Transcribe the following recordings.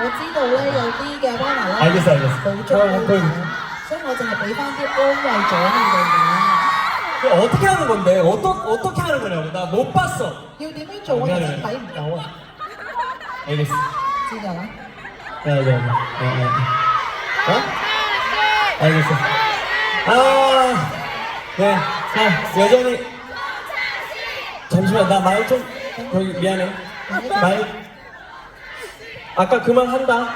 因為我知道咧有啲嘅 banner 咧 알겠어, 알겠어. 冇中 어, 安 그럼 所以我淨係俾翻啲安慰咗你哋嘅。 그 어떻게 하는 건데? 어떠, 어떻게 하는 거냐고? 나 못 봤어. 要點樣做我真係睇唔到啊！ 알겠어. 知道啦。 네, 네, 네. 네, 네. 어? 알겠어. 아, 네. 자, 여전히. 잠시만, 나 말 좀. 거기 미안해. 말. 아까 그만 한다.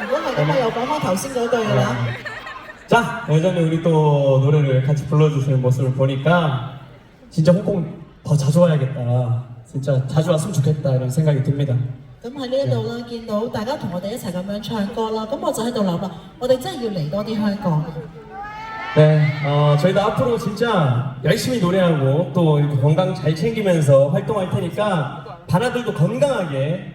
如果係咁，我又講翻頭先嗰句㗎啦。 자, 여전히 우리 또 노래를 같이 불러주시는 모습을 보니까 진짜 홍콩 더 자주 와야겠다. 진짜 자주 왔으면 좋겠다 이런 생각이 듭니다. 咁喺呢一度啦，見到大家同我哋一齊咁樣唱歌啦，咁我就喺度諗啦，我哋真係要嚟多啲香港。 네, 어, 저희도 앞으로 진짜 열심히 노래하고 또 이렇게 건강 잘 챙기면서 활동할 테니까 바나들도 건강하게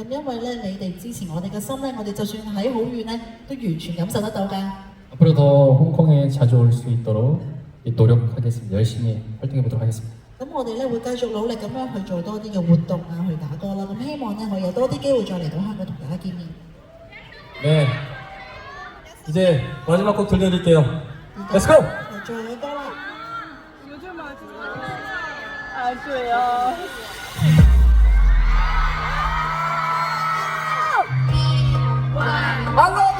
咁因為咧，你哋支持我哋嘅心咧，我哋就算喺好遠咧，都完全感受得到㗎。 앞으로 더 홍콩에 자주 올 수 있도록 노력하겠습니다. 열심히 활동해 보도록 하겠습니다. 咁我哋咧會繼續努力咁樣去做多啲嘅活動啊，去打歌啦。咁希望咧可以有多啲機會再嚟到香港同大家見面。 네, 이제 마지막 곡 들려드릴게요. Let's go! 嚟最後嘅歌啦。 요즘 마지막 아 그래요 王总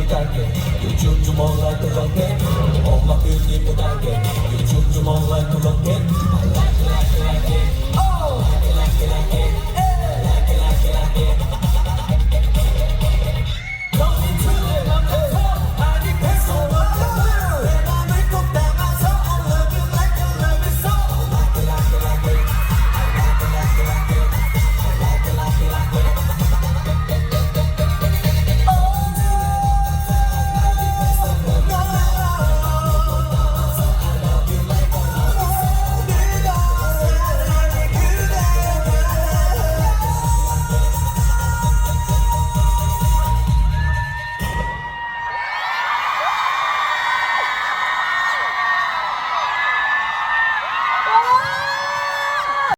bedanke You choose to more like a rocket Oh my beauty bedanke You choose to